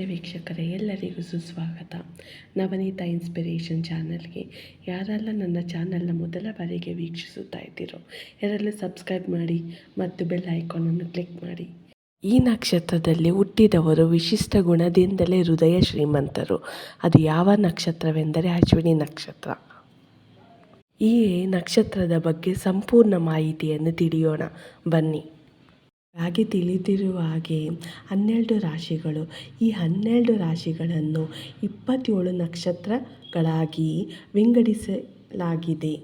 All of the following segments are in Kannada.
ನಮಸ್ತೆ ವೀಕ್ಷಕರೇ, ಎಲ್ಲರಿಗೂ ಸುಸ್ವಾಗತ. ನವನೀತಾ ಇನ್ಸ್ಪಿರೇಷನ್ ಚಾನಲ್ಗೆ ಯಾರೆಲ್ಲ ನನ್ನ ಚಾನಲ್ನ ಮೊದಲ ಬಾರಿಗೆ ವೀಕ್ಷಿಸುತ್ತಾ ಇದ್ದೀರೋ, ಯಾರೆಲ್ಲ ಸಬ್ಸ್ಕ್ರೈಬ್ ಮಾಡಿ ಮತ್ತು ಬೆಲ್ ಐಕಾನನ್ನು ಕ್ಲಿಕ್ ಮಾಡಿ. ಈ ನಕ್ಷತ್ರದಲ್ಲಿ ಹುಟ್ಟಿದವರು ವಿಶಿಷ್ಟ ಗುಣದಿಂದಲೇ ಹೃದಯ ಶ್ರೀಮಂತರು. ಅದು ಯಾವ ನಕ್ಷತ್ರವೆಂದರೆ ಅಶ್ವಿನಿ ನಕ್ಷತ್ರ. ಈ ನಕ್ಷತ್ರದ ಬಗ್ಗೆ ಸಂಪೂರ್ಣ ಮಾಹಿತಿಯನ್ನು ತಿಳಿಯೋಣ. ಬನ್ನಿ. ಹಾಗೆ ತಿಳಿದಿರುವ ಹಾಗೆ ಹನ್ನೆರಡು ರಾಶಿಗಳು. ಈ ಹನ್ನೆರಡು ರಾಶಿಗಳನ್ನು ಇಪ್ಪತ್ತೇಳು ನಕ್ಷತ್ರಗಳಾಗಿ ವಿಂಗಡಿಸಲಾಗಿದೆ.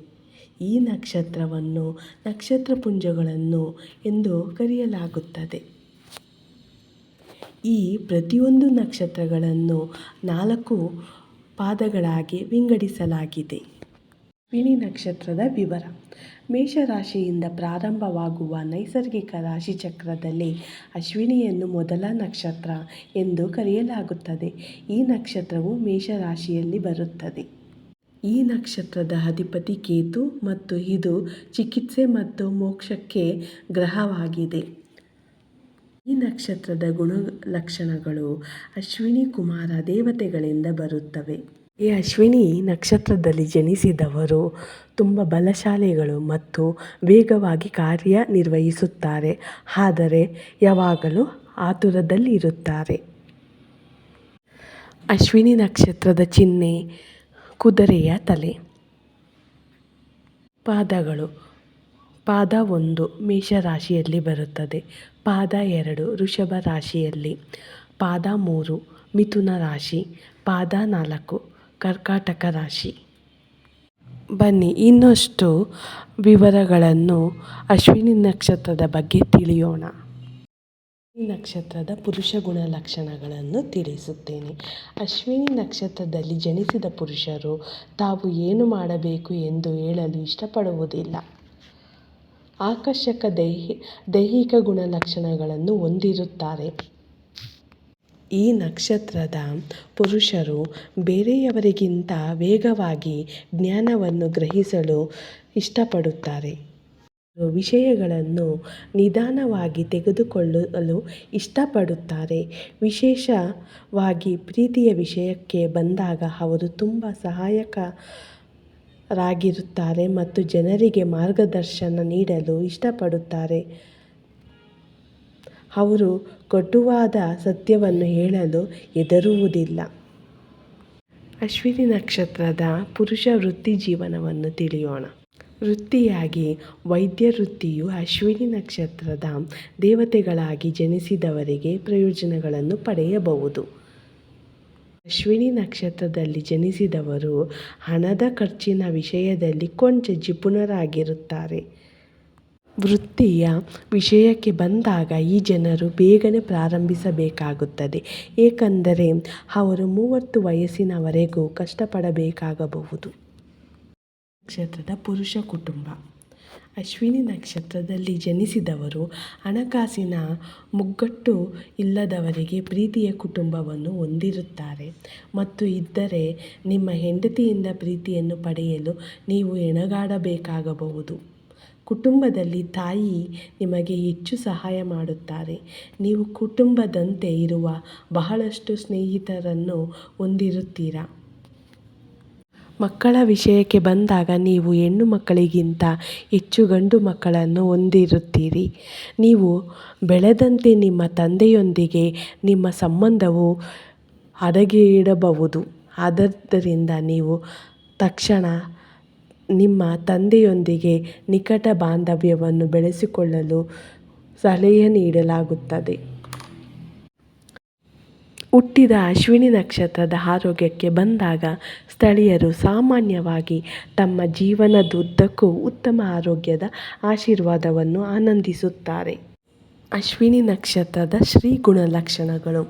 ಈ ನಕ್ಷತ್ರವನ್ನು ನಕ್ಷತ್ರ ಪುಂಜಗಳನ್ನು ಎಂದು ಕರೆಯಲಾಗುತ್ತದೆ. ಈ ಪ್ರತಿಯೊಂದು ನಕ್ಷತ್ರಗಳನ್ನು ನಾಲ್ಕು ಪಾದಗಳಾಗಿ ವಿಂಗಡಿಸಲಾಗಿದೆ. ಪಿಣಿ ನಕ್ಷತ್ರದ ವಿವರ. ಮೇಷರಾಶಿಯಿಂದ ಪ್ರಾರಂಭವಾಗುವ ನೈಸರ್ಗಿಕ ರಾಶಿಚಕ್ರದಲ್ಲಿ ಅಶ್ವಿನಿಯನ್ನು ಮೊದಲ ನಕ್ಷತ್ರ ಎಂದು ಕರೆಯಲಾಗುತ್ತದೆ. ಈ ನಕ್ಷತ್ರವು ಮೇಷರಾಶಿಯಲ್ಲಿ ಬರುತ್ತದೆ. ಈ ನಕ್ಷತ್ರದ ಅಧಿಪತಿ ಕೇತು ಮತ್ತು ಇದು ಚಿಕಿತ್ಸೆ ಮತ್ತು ಮೋಕ್ಷಕ್ಕೆ ಗ್ರಹವಾಗಿದೆ. ಈ ನಕ್ಷತ್ರದ ಗುಣಲಕ್ಷಣಗಳು ಅಶ್ವಿನಿ ಕುಮಾರ ದೇವತೆಗಳಿಂದ ಬರುತ್ತವೆ. ಈ ಅಶ್ವಿನಿ ನಕ್ಷತ್ರದಲ್ಲಿ ಜನಿಸಿದವರು ತುಂಬ ಬಲಶಾಲಿಗಳು ಮತ್ತು ವೇಗವಾಗಿ ಕಾರ್ಯನಿರ್ವಹಿಸುತ್ತಾರೆ. ಆದರೆ ಯಾವಾಗಲೂ ಆತುರದಲ್ಲಿ ಇರುತ್ತಾರೆ. ಅಶ್ವಿನಿ ನಕ್ಷತ್ರದ ಚಿಹ್ನೆ ಕುದುರೆಯ ತಲೆ. ಪಾದಗಳು. ಪಾದ ಒಂದು ಮೇಷರಾಶಿಯಲ್ಲಿ ಬರುತ್ತದೆ. ಪಾದ ಎರಡು ವೃಷಭ ರಾಶಿಯಲ್ಲಿ. ಪಾದ ಮೂರು ಮಿಥುನ ರಾಶಿ. ಪಾದ ನಾಲ್ಕು ಕರ್ಕಾಟಕ ರಾಶಿ ಬನ್ನಿ, ಇನ್ನಷ್ಟು ವಿವರಗಳನ್ನು ಅಶ್ವಿನಿ ನಕ್ಷತ್ರದ ಬಗ್ಗೆ ತಿಳಿಯೋಣ. ಈ ನಕ್ಷತ್ರದ ಪುರುಷ ಗುಣಲಕ್ಷಣಗಳನ್ನು ತಿಳಿಸುತ್ತೇನೆ. ಅಶ್ವಿನಿ ನಕ್ಷತ್ರದಲ್ಲಿ ಜನಿಸಿದ ಪುರುಷರು ತಾವು ಏನು ಮಾಡಬೇಕು ಎಂದು ಹೇಳಲು ಇಷ್ಟಪಡುವುದಿಲ್ಲ. ಆಕರ್ಷಕ ದೈಹಿ, ದೈಹಿಕ ಗುಣಲಕ್ಷಣಗಳನ್ನು ಹೊಂದಿರುತ್ತಾರೆ. ಈ ನಕ್ಷತ್ರದ ಪುರುಷರು ಬೇರೆಯವರಿಗಿಂತ ವೇಗವಾಗಿ ಜ್ಞಾನವನ್ನು ಗ್ರಹಿಸಲು ಇಷ್ಟಪಡುತ್ತಾರೆ. ವಿಷಯಗಳನ್ನು ನಿಧಾನವಾಗಿ ತೆಗೆದುಕೊಳ್ಳಲು ಇಷ್ಟಪಡುತ್ತಾರೆ. ವಿಶೇಷವಾಗಿ ಪ್ರೀತಿಯ ವಿಷಯಕ್ಕೆ ಬಂದಾಗ ಅವರು ತುಂಬ ಸಹಾಯಕರಾಗಿರುತ್ತಾರೆ ಮತ್ತು ಜನರಿಗೆ ಮಾರ್ಗದರ್ಶನ ನೀಡಲು ಇಷ್ಟಪಡುತ್ತಾರೆ. ಅವರು ಕಟುವಾದ ಸತ್ಯವನ್ನು ಹೇಳಲು ಹೆದರುವುದಿಲ್ಲ. ಅಶ್ವಿನಿ ನಕ್ಷತ್ರದ ಪುರುಷ ವೃತ್ತಿ ಜೀವನವನ್ನು ತಿಳಿಯೋಣ. ವೃತ್ತಿಯಾಗಿ ವೈದ್ಯ ವೃತ್ತಿಯು ಅಶ್ವಿನಿ ನಕ್ಷತ್ರದ ದೇವತೆಗಳಾಗಿ ಜನಿಸಿದವರಿಗೆ ಪ್ರಯೋಜನಗಳನ್ನು ಪಡೆಯಬಹುದು. ಅಶ್ವಿನಿ ನಕ್ಷತ್ರದಲ್ಲಿ ಜನಿಸಿದವರು ಹಣದ ಖರ್ಚಿನ ವಿಷಯದಲ್ಲಿ ಕೊಂಚ ಜಿಪುಣರಾಗಿರುತ್ತಾರೆ ವೃತ್ತಿಯ ವಿಷಯಕ್ಕೆ ಬಂದಾಗ ಈ ಜನರು ಬೇಗನೆ ಪ್ರಾರಂಭಿಸಬೇಕಾಗುತ್ತದೆ. ಏಕೆಂದರೆ ಅವರು ಮೂವತ್ತು ವಯಸ್ಸಿನವರೆಗೂ ಕಷ್ಟಪಡಬೇಕಾಗಬಹುದು. ನಕ್ಷತ್ರದ ಪುರುಷ ಕುಟುಂಬ. ಅಶ್ವಿನಿ ನಕ್ಷತ್ರದಲ್ಲಿ ಜನಿಸಿದವರು ಹಣಕಾಸಿನ ಮುಗ್ಗಟ್ಟು ಇಲ್ಲದವರಿಗೆ ಪ್ರೀತಿಯ ಕುಟುಂಬವನ್ನು ಹೊಂದಿರುತ್ತಾರೆ. ಮತ್ತು ಇದ್ದರೆ ನಿಮ್ಮ ಹೆಂಡತಿಯಿಂದ ಪ್ರೀತಿಯನ್ನು ಪಡೆಯಲು ನೀವು ಹೆಣಗಾಡಬೇಕಾಗಬಹುದು ಕುಟುಂಬದಲ್ಲಿ ತಾಯಿ ನಿಮಗೆ ಹೆಚ್ಚು ಸಹಾಯ ಮಾಡುತ್ತಾರೆ. ನೀವು ಕುಟುಂಬದಂತೆ ಇರುವ ಬಹಳಷ್ಟು ಸ್ನೇಹಿತರನ್ನು ಹೊಂದಿರುತ್ತೀರ? ಮಕ್ಕಳ ವಿಷಯಕ್ಕೆ ಬಂದಾಗ ನೀವು ಹೆಣ್ಣು ಮಕ್ಕಳಿಗಿಂತ ಹೆಚ್ಚು ಗಂಡು ಮಕ್ಕಳನ್ನು ಹೊಂದಿರುತ್ತೀರಿ. ನೀವು ಬೆಳೆದಂತೆ ನಿಮ್ಮ ತಂದೆಯೊಂದಿಗೆ ನಿಮ್ಮ ಸಂಬಂಧವು ಹದಗೆಡಬಹುದು. ಆದ್ದರಿಂದ ನೀವು ತಕ್ಷಣ ನಿಮ್ಮ ತಂದೆಯೊಂದಿಗೆ ನಿಕಟ ಬಾಂಧವ್ಯವನ್ನು ಬೆಳೆಸಿಕೊಳ್ಳಲು ಸಲಹೆ ನೀಡಲಾಗುತ್ತದೆ. ಹುಟ್ಟಿದ ಅಶ್ವಿನಿ ನಕ್ಷತ್ರದ ಆರೋಗ್ಯಕ್ಕೆ ಬಂದಾಗ ಸ್ಥಳೀಯರು ಸಾಮಾನ್ಯವಾಗಿ ತಮ್ಮ ಜೀವನದುದ್ದಕ್ಕೂ ಉತ್ತಮ ಆರೋಗ್ಯದ ಆಶೀರ್ವಾದವನ್ನು ಆನಂದಿಸುತ್ತಾರೆ. ಅಶ್ವಿನಿ ನಕ್ಷತ್ರದ ಶ್ರೀ ಗುಣಲಕ್ಷಣಗಳು.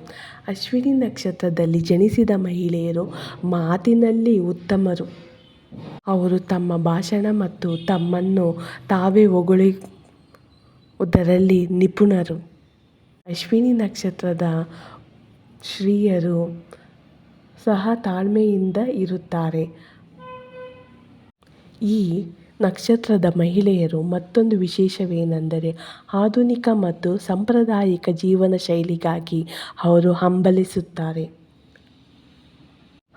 ಅಶ್ವಿನಿ ನಕ್ಷತ್ರದಲ್ಲಿ ಜನಿಸಿದ ಮಹಿಳೆಯರು ಮಾತಿನಲ್ಲಿ ಉತ್ತಮರು. ಅವರು ತಮ್ಮ ಭಾಷಣ ಮತ್ತು ತಮ್ಮನ್ನು ತಾವೇ ಹೊಗಳುವುದರಲ್ಲಿ ನಿಪುಣರು. ಅಶ್ವಿನಿ ನಕ್ಷತ್ರದ ಶ್ರೀಯರು ಸಹ ತಾಳ್ಮೆಯಿಂದ ಇರುತ್ತಾರೆ. ಈ ನಕ್ಷತ್ರದ ಮಹಿಳೆಯರು ಮತ್ತೊಂದು ವಿಶೇಷವೇನೆಂದರೆ ಆಧುನಿಕ ಮತ್ತು ಸಾಂಪ್ರದಾಯಿಕ ಜೀವನ ಶೈಲಿಗಾಗಿ ಅವರು ಹಂಬಲಿಸುತ್ತಾರೆ.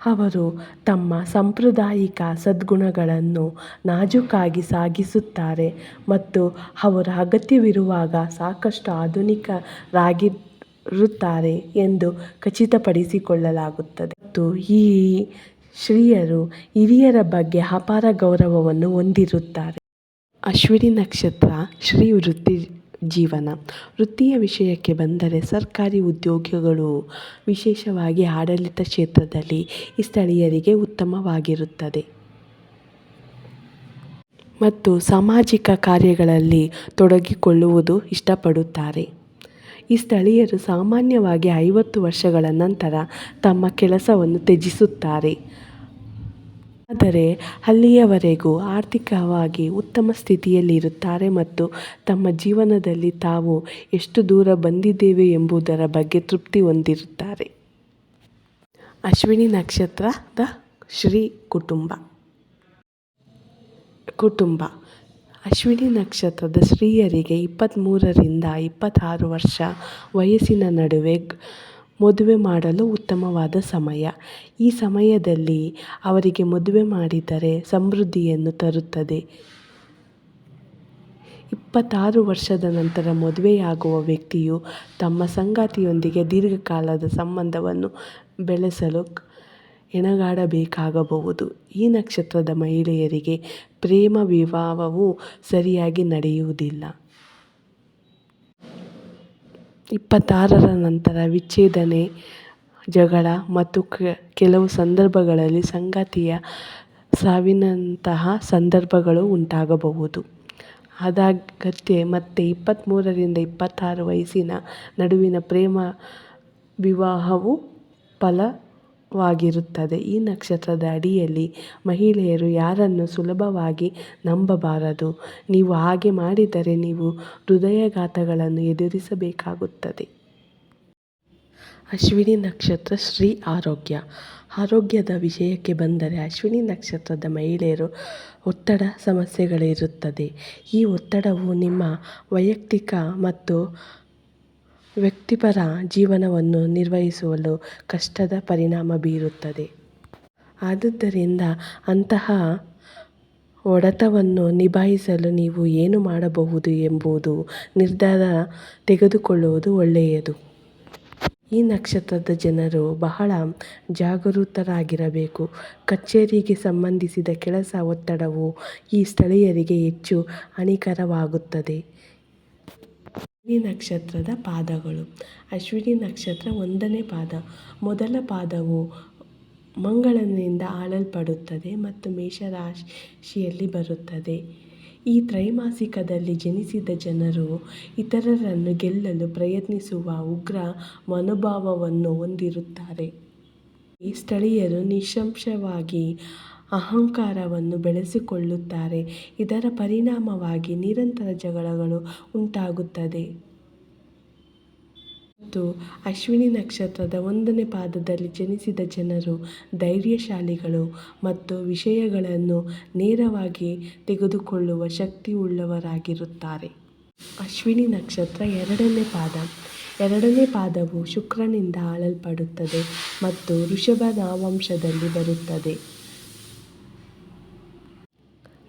ಅವರು ತಮ್ಮ ಸಾಂಪ್ರದಾಯಿಕ ಸದ್ಗುಣಗಳನ್ನು ನಾಜುಕಾಗಿ ಸಾಗಿಸುತ್ತಾರೆ ಮತ್ತು ಅವರ ಅಗತ್ಯವಿರುವಾಗ ಸಾಕಷ್ಟು ಆಧುನಿಕರಾಗಿರುತ್ತಾರೆ ಎಂದು ಖಚಿತಪಡಿಸಿಕೊಳ್ಳಲಾಗುತ್ತದೆ. ಮತ್ತು ಈ ಶ್ರೀಯರು ಹಿರಿಯರ ಬಗ್ಗೆ ಅಪಾರ ಗೌರವವನ್ನು ಹೊಂದಿರುತ್ತಾರೆ. ಅಶ್ವಿನಿ ನಕ್ಷತ್ರ ಶ್ರೀ ವೃತ್ತಿ ಜೀವನ. ವೃತ್ತಿಯ ವಿಷಯಕ್ಕೆ ಬಂದರೆ ಸರ್ಕಾರಿ ಉದ್ಯೋಗಗಳು ವಿಶೇಷವಾಗಿ ಆಡಳಿತ ಕ್ಷೇತ್ರದಲ್ಲಿ ಈ ಸ್ಥಳೀಯರಿಗೆ ಉತ್ತಮವಾಗಿರುತ್ತದೆ. ಮತ್ತು ಸಾಮಾಜಿಕ ಕಾರ್ಯಗಳಲ್ಲಿ ತೊಡಗಿಕೊಳ್ಳುವುದು ಇಷ್ಟಪಡುತ್ತಾರೆ. ಈ ಸ್ಥಳೀಯರು ಸಾಮಾನ್ಯವಾಗಿ ಐವತ್ತು ವರ್ಷಗಳ ನಂತರ ತಮ್ಮ ಕೆಲಸವನ್ನು ತ್ಯಜಿಸುತ್ತಾರೆ. ಆದರೆ ಅಲ್ಲಿಯವರೆಗೂ ಆರ್ಥಿಕವಾಗಿ ಉತ್ತಮ ಸ್ಥಿತಿಯಲ್ಲಿರುತ್ತಾರೆ ಮತ್ತು ತಮ್ಮ ಜೀವನದಲ್ಲಿ ತಾವು ಎಷ್ಟು ದೂರ ಬಂದಿದ್ದೇವೆ ಎಂಬುದರ ಬಗ್ಗೆ ತೃಪ್ತಿ ಹೊಂದಿರುತ್ತಾರೆ. ಅಶ್ವಿನಿ ನಕ್ಷತ್ರದ ಶ್ರೀ ಕುಟುಂಬ. ಕುಟುಂಬ. ಅಶ್ವಿನಿ ನಕ್ಷತ್ರದ ಸ್ತ್ರೀಯರಿಗೆ ಇಪ್ಪತ್ತ್ಮೂರರಿಂದ ಇಪ್ಪತ್ತಾರು ವರ್ಷ ವಯಸ್ಸಿನ ನಡುವೆ ಮದುವೆ ಮಾಡಲು ಉತ್ತಮವಾದ ಸಮಯ. ಈ ಸಮಯದಲ್ಲಿ ಅವರಿಗೆ ಮದುವೆ ಮಾಡಿದರೆ ಸಮೃದ್ಧಿಯನ್ನು ತರುತ್ತದೆ. ಇಪ್ಪತ್ತಾರು ವರ್ಷದ ನಂತರ ಮದುವೆಯಾಗುವ ವ್ಯಕ್ತಿಯು ತಮ್ಮ ಸಂಗಾತಿಯೊಂದಿಗೆ ದೀರ್ಘಕಾಲದ ಸಂಬಂಧವನ್ನು ಬೆಳೆಸಲು ಎಣಗಾಡಬೇಕಾಗಬಹುದು ಈ ನಕ್ಷತ್ರದ ಮಹಿಳೆಯರಿಗೆ ಪ್ರೇಮ ವಿವಾಹವು ಸರಿಯಾಗಿ ನಡೆಯುವುದಿಲ್ಲ. ಇಪ್ಪತ್ತಾರರ ನಂತರ ವಿಚ್ಛೇದನೆ, ಜಗಳ ಮತ್ತು ಕೆಲವು ಸಂದರ್ಭಗಳಲ್ಲಿ ಸಂಗಾತಿಯ ಸಾವಿನಂತಹ ಸಂದರ್ಭಗಳು ಉಂಟಾಗಬಹುದು. ಮತ್ತೆ ಮತ್ತು ಇಪ್ಪತ್ತ್ಮೂರರಿಂದ ಇಪ್ಪತ್ತಾರು ವಯಸ್ಸಿನ ನಡುವಿನ ಪ್ರೇಮ ವಿವಾಹವು ಫಲವಾಗಿರುತ್ತದೆ ಈ ನಕ್ಷತ್ರದ ಅಡಿಯಲ್ಲಿ ಮಹಿಳೆಯರು ಯಾರನ್ನು ಸುಲಭವಾಗಿ ನಂಬಬಾರದು? ನೀವು ಹಾಗೆ ಮಾಡಿದರೆ ನೀವು ಹೃದಯಘಾತಗಳನ್ನು ಎದುರಿಸಬೇಕಾಗುತ್ತದೆ. ಅಶ್ವಿನಿ ನಕ್ಷತ್ರ ಶ್ರೀ ಆರೋಗ್ಯ. ಆರೋಗ್ಯದ ವಿಷಯಕ್ಕೆ ಬಂದರೆ ಅಶ್ವಿನಿ ನಕ್ಷತ್ರದ ಮಹಿಳೆಯರು ಒತ್ತಡ ಸಮಸ್ಯೆಗಳಿರುತ್ತದೆ. ಈ ಒತ್ತಡವು ನಿಮ್ಮ ವೈಯಕ್ತಿಕ ಮತ್ತು ವೃತ್ತಿಪರ ಜೀವನವನ್ನು ನಿರ್ವಹಿಸುವಲು ಕಷ್ಟದ ಪರಿಣಾಮ ಬೀರುತ್ತದೆ. ಆದುದರಿಂದ ಅಂತಹ ಹೊಡೆತವನ್ನು ನಿಭಾಯಿಸಲು ನೀವು ಏನು ಮಾಡಬಹುದು ಎಂಬುದು ನಿರ್ಧಾರ ತೆಗೆದುಕೊಳ್ಳುವುದು ಒಳ್ಳೆಯದು. ಈ ನಕ್ಷತ್ರದ ಜನರು ಬಹಳ ಜಾಗರೂಕರಾಗಿರಬೇಕು ಕಚೇರಿಗೆ ಸಂಬಂಧಿಸಿದ ಕೆಲಸ ಒತ್ತಡವು ಈ ಸ್ಥಳೀಯರಿಗೆ ಹೆಚ್ಚು ಹಾನಿಕರವಾಗುತ್ತದೆ. ಅಶ್ವಿನಿ ನಕ್ಷತ್ರದ ಪಾದಗಳು. ಅಶ್ವಿನಿ ನಕ್ಷತ್ರ ಒಂದನೇ ಪಾದ. ಮೊದಲ ಪಾದವು ಮಂಗಳನಿಂದ ಆಳಲ್ಪಡುತ್ತದೆ ಮತ್ತು ಮೇಷರಾಶಿಯಲ್ಲಿ ಬರುತ್ತದೆ. ಈ ತ್ರೈಮಾಸಿಕದಲ್ಲಿ ಜನಿಸಿದ ಜನರು ಇತರರನ್ನು ಗೆಲ್ಲಲು ಪ್ರಯತ್ನಿಸುವ ಉಗ್ರ ಮನೋಭಾವವನ್ನು ಹೊಂದಿರುತ್ತಾರೆ. ಈ ಸ್ಥಳೀಯರು ನಿಸ್ಸಂಶಯವಾಗಿ ಅಹಂಕಾರವನ್ನು ಬೆಳೆಸಿಕೊಳ್ಳುತ್ತಾರೆ. ಇದರ ಪರಿಣಾಮವಾಗಿ ನಿರಂತರ ಜಗಳಗಳು ಉಂಟಾಗುತ್ತದೆ. ಮತ್ತು ಅಶ್ವಿನಿ ನಕ್ಷತ್ರದ ಒಂದನೇ ಪಾದದಲ್ಲಿ ಜನಿಸಿದ ಜನರು ಧೈರ್ಯಶಾಲಿಗಳು ಮತ್ತು ವಿಷಯಗಳನ್ನು ನೇರವಾಗಿ ತೆಗೆದುಕೊಳ್ಳುವ ಶಕ್ತಿಯುಳ್ಳವರಾಗಿರುತ್ತಾರೆ. ಅಶ್ವಿನಿ ನಕ್ಷತ್ರ ಎರಡನೇ ಪಾದ. ಎರಡನೇ ಪಾದವು ಶುಕ್ರನಿಂದ ಆಳಲ್ಪಡುತ್ತದೆ ಮತ್ತು ವೃಷಭ ನಾವಂಶದಲ್ಲಿ ಬರುತ್ತದೆ.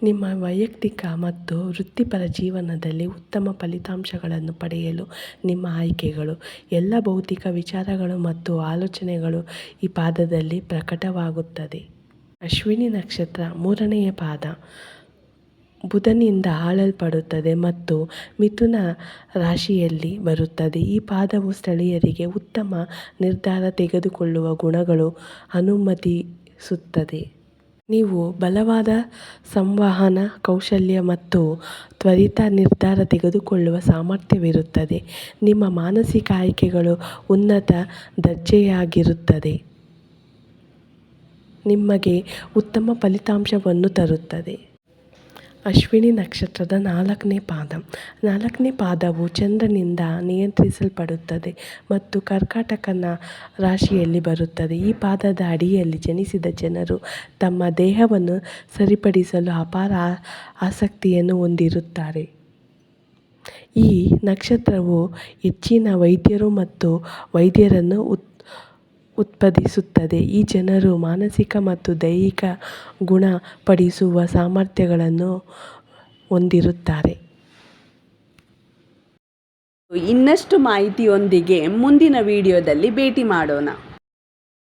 ನಿಮ್ಮ ವೈಯಕ್ತಿಕ ಮತ್ತು ವೃತ್ತಿಪರ ಜೀವನದಲ್ಲಿ ಉತ್ತಮ ಫಲಿತಾಂಶಗಳನ್ನು ಪಡೆಯಲು ನಿಮ್ಮ ಆಯ್ಕೆಗಳು, ಎಲ್ಲ ಭೌತಿಕ ವಿಚಾರಗಳು ಮತ್ತು ಆಲೋಚನೆಗಳು ಈ ಪಾದದಲ್ಲಿ ಪ್ರಕಟವಾಗುತ್ತದೆ. ಅಶ್ವಿನಿ ನಕ್ಷತ್ರ ಮೂರನೆಯ ಪಾದ. ಬುಧನಿಂದ ಆಳಲ್ಪಡುತ್ತದೆ ಮತ್ತು ಮಿಥುನ ರಾಶಿಯಲ್ಲಿ ಬರುತ್ತದೆ. ಈ ಪಾದವು ಸ್ಥಳೀಯರಿಗೆ ಉತ್ತಮ ನಿರ್ಧಾರ ತೆಗೆದುಕೊಳ್ಳುವ ಗುಣಗಳು ಅನುಮತಿಸುತ್ತದೆ. ನೀವು ಬಲವಾದ ಸಂವಹನ, ಕೌಶಲ್ಯ ಮತ್ತು ತ್ವರಿತ ನಿರ್ಧಾರ ತೆಗೆದುಕೊಳ್ಳುವ ಸಾಮರ್ಥ್ಯವಿರುತ್ತದೆ. ನಿಮ್ಮ ಮಾನಸಿಕ ಆಯ್ಕೆಗಳು ಉನ್ನತ ದರ್ಜೆಯಾಗಿರುತ್ತದೆ. ನಿಮಗೆ ಉತ್ತಮ ಫಲಿತಾಂಶವನ್ನು ತರುತ್ತದೆ. ಅಶ್ವಿನಿ ನಕ್ಷತ್ರದ ನಾಲ್ಕನೇ ಪಾದ. ನಾಲ್ಕನೇ ಪಾದವು ಚಂದ್ರನಿಂದ ನಿಯಂತ್ರಿಸಲ್ಪಡುತ್ತದೆ ಮತ್ತು ಕರ್ಕಾಟಕನ ರಾಶಿಯಲ್ಲಿ ಬರುತ್ತದೆ. ಈ ಪಾದದ ಅಡಿಯಲ್ಲಿ ಜನಿಸಿದ ಜನರು ತಮ್ಮ ದೇಹವನ್ನು ಸರಿಪಡಿಸಲು ಅಪಾರ ಆಸಕ್ತಿಯನ್ನು ಹೊಂದಿರುತ್ತಾರೆ. ಈ ನಕ್ಷತ್ರವು ಹೆಚ್ಚಿನ ವೈದ್ಯರು ಮತ್ತು ವೈದ್ಯರನ್ನು ಉತ್ ಉತ್ಪಾದಿಸುತ್ತದೆ. ಈ ಜನರು ಮಾನಸಿಕ ಮತ್ತು ದೈಹಿಕ ಗುಣಪಡಿಸುವ ಸಾಮರ್ಥ್ಯಗಳನ್ನು ಹೊಂದಿರುತ್ತಾರೆ. ಇನ್ನಷ್ಟು ಮಾಹಿತಿಯೊಂದಿಗೆ ಮುಂದಿನ ವಿಡಿಯೋದಲ್ಲಿ ಭೇಟಿ ಮಾಡೋಣ.